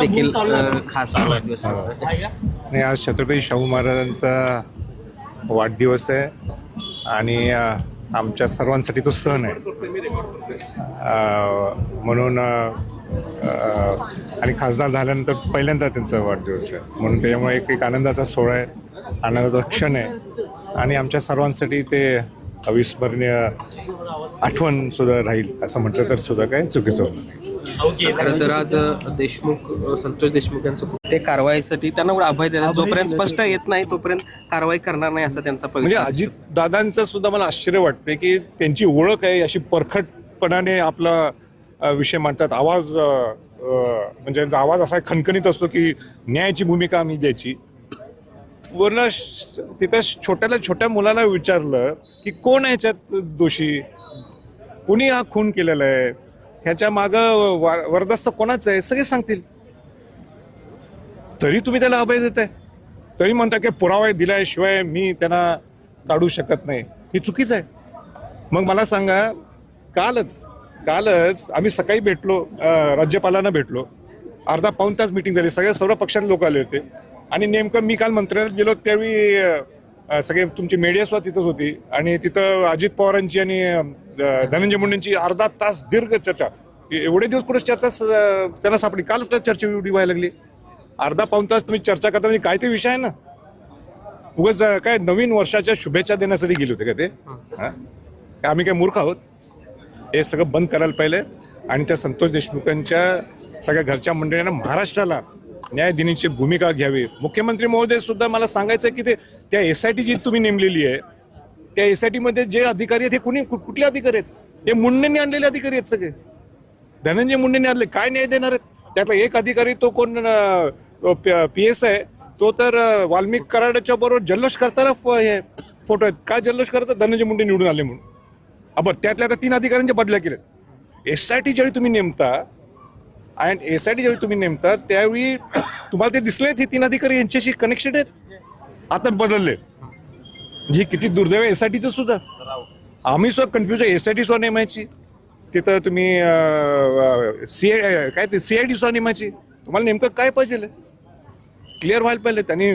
देखील खास वाढदिवस. आणि आज छत्रपती शाहू महाराजांचा वाढदिवस आहे. आणि आमच्या सर्वांसाठी तो सण आहे. अ, म्हणून अ, आणि खासदार झाल्यानंतर पहिल्यांदा त्यांचा वाढदिवस आहे. म्हणून त्याच्यामुळे एक एक आनंदाचा सोहळा आहे आनंदाचा क्षण आहे. आणि आमच्या सर्वांसाठी ते अविस्मरणीय आठवण सुद्धा राहील असं म्हटलं तर सुद्धा काय चुकीचं होणार नाही. खरं तर आज देशमुख संतोष देशमुख यांचं ते कारवाईसाठी त्यांना अभय देतात जोपर्यंत स्पष्ट येत नाही तोपर्यंत कारवाई करणार नाही असं त्यांचा म्हणजे अजित दादांचं सुद्धा मला आश्चर्य वाटते की त्यांची ओळख आहे अशी परखटपणाने आपला विषय मांडतात. आवाज म्हणजे आवाज असा खणखणीत असतो की न्यायाची भूमिका आम्ही द्यायची. वरनं श- तिथं छोट्याला छोट्या मुलाला विचारलं की कोण आहे ह्याच्यात दोषी? कोणी हा खून केलेला आहे? ह्याच्या मागं वरदस्त कोणाचं आहे सगळे सांगतील. तरी तुम्ही त्याला अभय देताय. तरी म्हणता की पुरावा दिल्याशिवाय मी त्यांना काढू शकत नाही. ही चुकीच आहे. मग मला सांगा कालच कालच आम्ही सकाळी भेटलो राज्यपालांना भेटलो. अर्धा पाऊन तास मिटिंग झाली. सगळ्या सर्व पक्षांचे लोक आले होते. आणि नेमकं मी काल मंत्रालयात गेलो त्यावेळी सगळे तुमची मीडिया सुद्धा तिथंच होती. आणि तिथं अजित पवारांची आणि धनंजय मुंडेंची अर्धा तास दीर्घ चर्चा. एवढे दिवस कुठे चर्चा त्यांना सापडली. कालच का चर्चा एवढी व्हायला लागली. अर्धा पाऊन तास तुम्ही चर्चा करता म्हणजे काय ते विषय आहे ना? उगाच काय नवीन वर्षाच्या शुभेच्छा देण्यासाठी गेले होते का ते? हा? काय आम्ही काय मूर्ख आहोत? हे सगळं बंद करायला पाहिजे आणि त्या संतोष देशमुखांच्या सगळ्या घरच्या मंडळींना महाराष्ट्राला न्याय देण्याची भूमिका घ्यावी. मुख्यमंत्री महोदय सुद्धा मला सांगायचं की ते त्या एस आय टी जी तुम्ही नेमलेली आहे त्या एस आय टी मध्ये जे अधिकारी आहेत हे कुणी कुठले अधिकारी आहेत? हे मुंडेंनी आणलेले अधिकारी आहेत सगळे. धनंजय मुंडेंनी आणले. काय न्याय देणार आहेत? त्यातला एक अधिकारी तो कोण पी एस आहे. तो तर वाल्मिक कराडाच्या बरोबर जल्लोष करताना हे फोटो आहेत. काय जल्लोष करतात? धनंजय मुंडे निवडून आले म्हणून. हा, त्यातल्या आता तीन अधिकाऱ्यांच्या बदल्या केल्यात. एस आय टी ज्यावेळी तुम्ही नेमता अँड एस आय टी ज्यावेळी तुम्ही नेमता त्यावेळी तुम्हाला ते दिसले हे तीन अधिकारी यांच्याशी कनेक्शन आहेत? आता बदलले. म्हणजे किती दुर्दैव एस आय टीचं सुद्धा. आम्ही सुद्धा कन्फ्युज आहे. एस आय टी सुद्धा नेमायची तिथं तुम्ही सी आय काय ते सी आय डी सुद्धा नेमायची तुम्हाला नेमकं काय पाहिजे? क्लिअर व्हायला पाहिजे. त्यांनी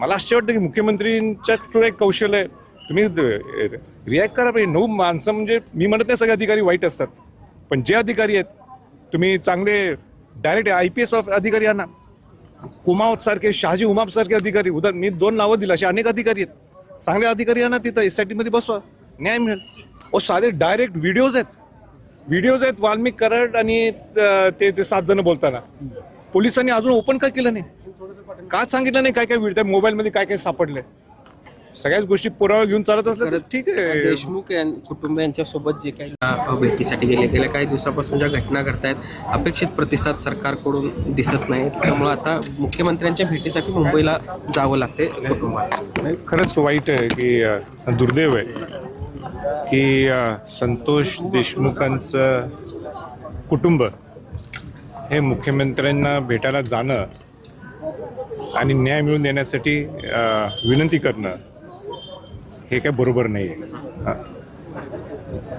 मला आश्चर्य वाटतं की मुख्यमंत्रींच्या सुद्धा एक कौशल्य आहे. तुम्ही रिॲक्ट करा. पाहिजे नऊ माणसं म्हणजे मी म्हणत नाही सगळे अधिकारी वाईट असतात. पण जे अधिकारी आहेत तुम्ही चांगले direct I P S of अधिकारी आणा. कुमावत सारखे शहाजी उमाप सारखे अधिकारी. उदा मी दोन नावं दिली. असे अनेक अधिकारी आहेत. चांगल्या अधिकारी ना तिथं एस आय टीमध्ये बसवा. न्याय मिळेल. ओ साधे डायरेक्ट व्हिडिओज आहेत. व्हिडिओज आहेत वाल्मिक कराड आणि ते ते सात जण बोलताना. पोलिसांनी अजून ओपन का केलं नाही? का सांगितलं नाही काय काय व्हिडिओ मोबाईलमध्ये काय काय आहे सगळ्याच गोष्टी पुरावा घेऊन चालत असलं तर ठीक आहे. देशमुख यां- कुटुंबियांच्या सोबत जे काही भेटीसाठी गेले गेल्या काही दिवसापासून ज्या घटना घडतायत अपेक्षित प्रतिसाद सरकारकडून दिसत नाही त्यामुळे आता मुख्यमंत्र्यांच्या भेटीसाठी मुंबईला जावं लागते कुटुंबात नाही, खरंच वाईट आहे की दुर्दैव आहे की संतोष देशमुखांचं कुटुंब हे मुख्यमंत्र्यांना भेटायला जाणं आणि न्याय मिळवून देण्यासाठी विनंती करणं हे काय बरोबर नाही आहे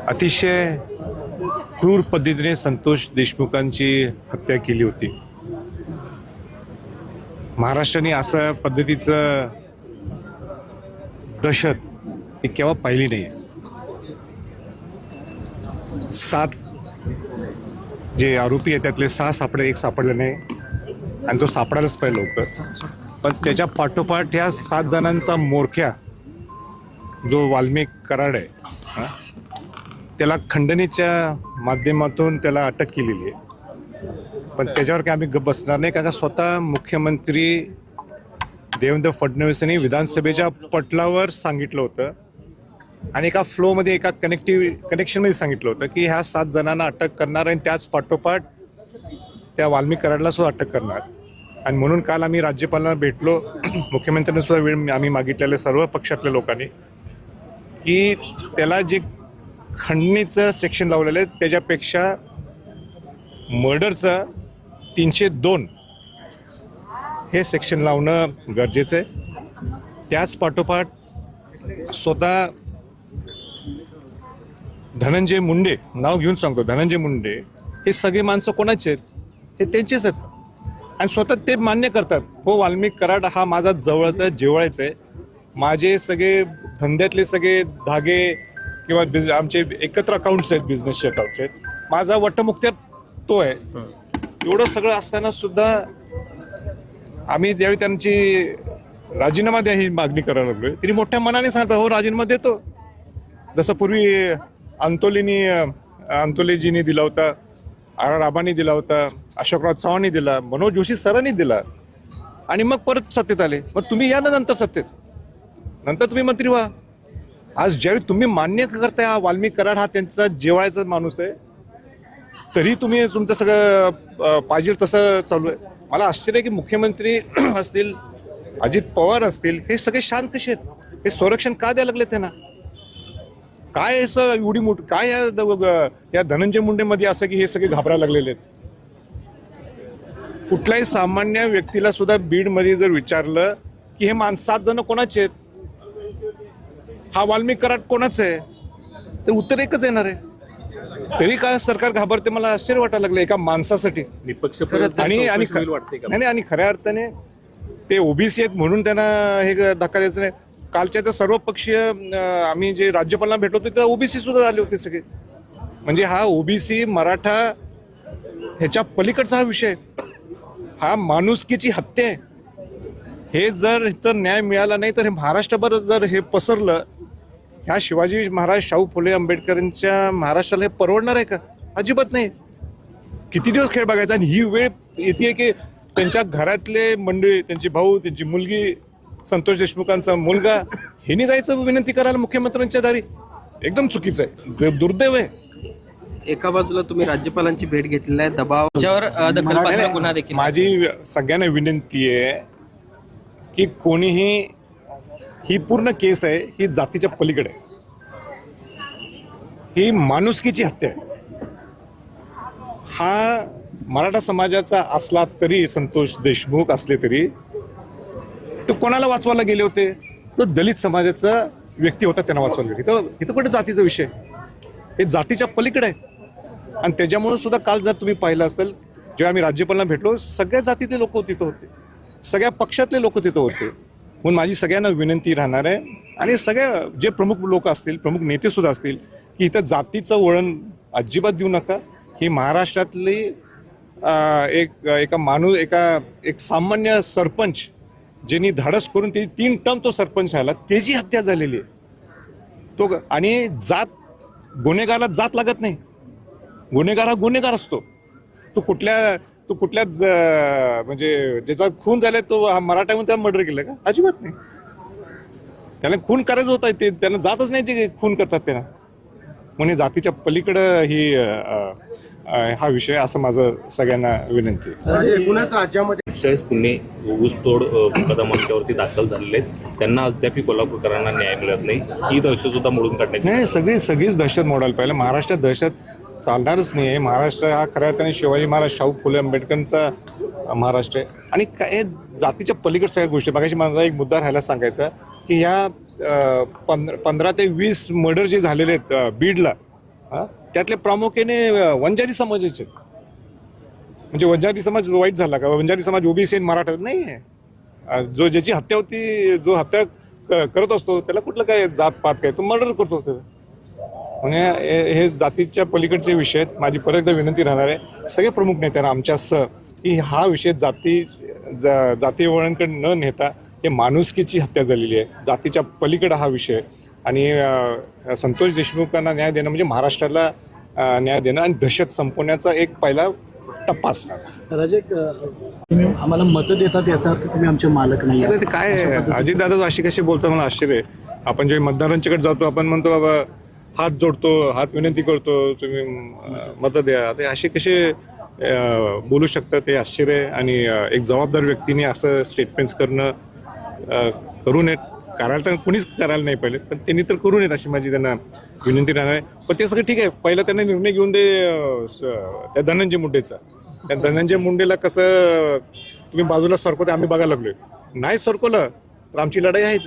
अतिशय क्रूर पद्धतीने संतोष देशमुखांची हत्या केली होती. महाराष्ट्राने अशा पद्धतीचं दहशत ही केव्हा पाहिली नाही सात जे आरोपी आहेत त्यातले सहा सापडे एक सापडले नाही. आणि तो सापडायलाच पाहिजे लवकर पण त्याच्या पाठोपाठ ह्या सात जणांचा मोरख्या जो वाल्मिक कराड आहे त्याला खंडणीच्या माध्यमातून त्याला अटक केलेली आहे. पण त्याच्यावर काय आम्ही गप्प बसणार नाही कारण का स्वतः मुख्यमंत्री देवेंद्र फडणवीस यांनी विधानसभेच्या पटलावर सांगितलं होतं. आणि एका फ्लोमध्ये एका कनेक्टिव्ह कनेक्शनमध्ये सांगितलं होतं की ह्या सात जणांना अटक करणार आणि त्याच पाठोपाठ त्या वाल्मिक कराडला सुद्धा अटक करणार. आणि म्हणून काल आम्ही राज्यपालांना भेटलो. मुख्यमंत्र्यांनी सुद्धा वेळ आम्ही मागितलेले सर्व पक्षातल्या लोकांनी. की त्याला जे खंडणीचं सेक्शन लावलेलं आहे त्याच्यापेक्षा मर्डरचं तीनशे दोन हे सेक्शन लावणं गरजेचं आहे. त्याच पाठोपाठ स्वतः धनंजय मुंडे नाव घेऊन सांगतो धनंजय मुंडे हे सगळे माणसं कोणाचे आहेत? हे त्यांचेच आहेत. आणि स्वतः ते मान्य करतात हो वाल्मिक कराड हा माझा जवळचा जिव्हाळ्याचा आहे. माझे सगळे धंद्यातले सगळे धागे किंवा बिझ आमचे एकत्र अकाउंट्स आहेत बिझनेस अकाउंट्स आहेत. माझा वटमुक्त्या तो आहे. एवढं सगळं असताना सुद्धा आम्ही ज्यावेळी त्यांची राजीनामा द्या ही मागणी करायला लागलो तरी मोठ्या मनाने सांगितलं हो राजीनामा देतो. जसं पूर्वी अंतोलीनी अंतोलीजीनी दिला होता आर आर आबांनी दिला होता अशोकराव चव्हाणनी दिला मनोज जोशी सरांनी दिला. आणि मग परत सत्तेत आले. मग तुम्ही या ना नंतर सत्तेत? नंतर तुम्ही मंत्री व्हा. आज ज्यावेळी तुम्ही मान्य करताय हा वाल्मिक कराड हा त्यांचा जेवायचा माणूस आहे. तरी तुम्ही तुमचं सगळं पाहिजे तसं चालू आहे. मला आश्चर्य आहे की मुख्यमंत्री असतील अजित पवार असतील हे सगळे शांत कसे आहेत? हे संरक्षण का द्यायला लागले त्यांना? काय असं एवढी मोठ काय या या धनंजय मुंडेमध्ये असं की हे सगळे घाबरायला लागलेले आहेत? कुठल्याही सामान्य व्यक्तीला सुद्धा बीडमध्ये जर विचारलं की हे माणसं सात जण कोणाचे आहेत? हा वाल्मिक कराड कोणाचं आहे? तर उत्तर एकच येणार आहे. तरी का सरकार घाबरते मला आश्चर्य वाटायला लागलं एका माणसासाठी. निपक्ष आणि आणि नाही आणि खऱ्या अर्थाने ते ओबीसी आहेत म्हणून त्यांना हे धक्का द्यायचं नाही. कालच्या त्या सर्व पक्षीय आम्ही जे राज्यपालांना भेटलो होतो तिथं ओबीसी सुद्धा आले होते सगळे. म्हणजे हा ओबीसी मराठा ह्याच्या पलीकडचा हा विषय. हा माणुसकीची हत्या आहे. हे जर इथं न्याय मिळाला नाही तर हे महाराष्ट्रभर जर हे पसरलं ह्या शिवाजी महाराज शाहू फुले आंबेडकरांच्या महाराष्ट्राला हे परवडणार आहे का? अजिबात नाही. किती दिवस खेळ बघायचा? आणि ही वेळ येते की त्यांच्या घरातले मंडळी त्यांची भाऊ त्यांची मुलगी संतोष देशमुखांचा मुलगा ह्यांनी जायचं विनंती करायला मुख्यमंत्र्यांच्या दारी? एकदम चुकीचं आहे. दुर्दैव आहे. एका बाजूला तुम्ही राज्यपालांची भेट घेतलेली आहे दबाव गुन्हा देखील. माझी सगळ्यांना विनंती आहे की कोणीही ही पूर्ण केस आहे ही जातीच्या पलीकडे आहे. ही माणुसकीची हत्या आहे. हा मराठा समाजाचा असला तरी संतोष देशमुख असले तरी तो कोणाला वाचवायला गेले होते? तो दलित समाजाचा व्यक्ती होता त्यांना वाचवायला गेले इथं इथं कुठे जातीचा विषय हे जातीच्या पलीकडे आहे. आणि त्याच्यामुळे सुद्धा काल जर तुम्ही पाहिलं असेल जेव्हा आम्ही राज्यपालांना भेटलो सगळ्या जातीतले लोक तिथं होते. सगळ्या पक्षातले लोक तिथं होते. म्हणून माझी सगळ्यांना विनंती राहणार आहे. आणि सगळ्या जे प्रमुख लोक असतील प्रमुख नेतेसुद्धा असतील की इथं जातीचं वळण अजिबात देऊ नका. ही महाराष्ट्रातली एक एका माणूस एका एक सामान्य सरपंच ज्यांनी धाडस करून ते तीन टर्म तो सरपंच राहिला त्याची हत्या झालेली आहे. तो आणि जात गुन्हेगाराला जात लागत नाही. गुन्हेगार हा गुन्हेगार असतो. तो कुठल्या तो कुठल्या ज- म्हणजे ज्याचा खून झालाय तो हा मराठ्यामध्ये त्याला मर्डर केलं का? अजिबात नाही. त्याला खून करायचं होतं ते त्यांना जातच नाही जे खून करतात त्यांना म्हणजे जातीच्या पलीकडं ही हा विषय असं माझं सगळ्यांना विनंती आहे. एकूणच राज्यामध्ये चाळीस गुन्हे ऊसतोड आमच्यावरती दाखल झालेले आहेत त्यांना अद्याप कोल्हापूरकरांना न्याय मिळत नाही. ही दहशत सुद्धा मोडून काढण्याची नाही सगळी सगळीच दहशत मोडायला पाहिजे. महाराष्ट्रात दहशत चालणारच नाही आहे. महाराष्ट्र हा खऱ्या अर्थाने शिवाजी महाराज शाहू फुले आंबेडकरांचा महाराष्ट्र आहे. आणि काय जातीच्या पलीकड सगळ्या गोष्टी मागाशी माझा एक मुद्दा राहायला सांगायचा की ह्या पंधरा पंधरा ते वीस मर्डर जे झालेले आहेत बीडला हा, त्यातले प्रामुख्याने वंजारी समाजाचे म्हणजे वंजारी समाज वाईट झाला का? वंजारी समाज ओबीसी मराठा नाही आहे. जो ज्याची हत्या होती जो हत्या करत असतो त्याला कुठलं काय जात पात काय? तो मर्डर करतो म्हणजे हे जातीच्या पलीकडचे विषय आहेत. माझी परत एकदा विनंती राहणार आहे. सगळे प्रमुख नेत्यांना आमच्यासह की हा विषय जाती जा- जाती वळणकडे न नेता हे माणुसकीची हत्या झालेली आहे. जातीच्या पलीकडे हा विषय. आणि संतोष देशमुखांना न्याय देणं म्हणजे महाराष्ट्राला न्याय देणं आणि दहशत संपवण्याचा एक पहिला टप्पा असणार. राजे तुम्ही आम्हाला मतं देतात याचा अर्थ तुम्ही आमचे मालक नाही काय अजित दादा अशी कशी बोलतात मला आश्चर्य आपण जेव्हा मतदारांच्याकडे जातो आपण म्हणतो बाबा हात जोडतो हात विनंती करतो तुम्ही अं, मतं द्या. ते असे कसे बोलू शकतात ते आश्चर्य आहे आणि एक जबाबदार व्यक्तीने असं स्टेटमेंट्स करणं करू नयेत. करायला तर कुणीच करायला नाही पहिले पण त्यांनी तर करू नयेत अशी माझी त्यांना विनंती राहणार आहे. पण ते सगळं ठीक आहे. पहिला त्यांना निर्णय घेऊन दे स- त्या धनंजय मुंडेचा. त्या धनंजय मुंडेला कसं तुम्ही बाजूला सरकवते आम्ही बघायला लागलोय. नाही सरकवलं तर आमची लढाई आहेच.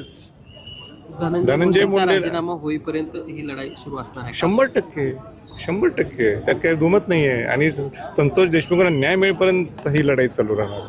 धनंजय मुंडे- राजीनामा होईपर्यंत ही लढाई सुरू असणार आहे? शंभर टक्के शंभर टक्के. त्यात काही दुमत नाहीये. आणि स- संतोष देशमुखांना न्याय मिळेपर्यंत ही लढाई चालू राहणार.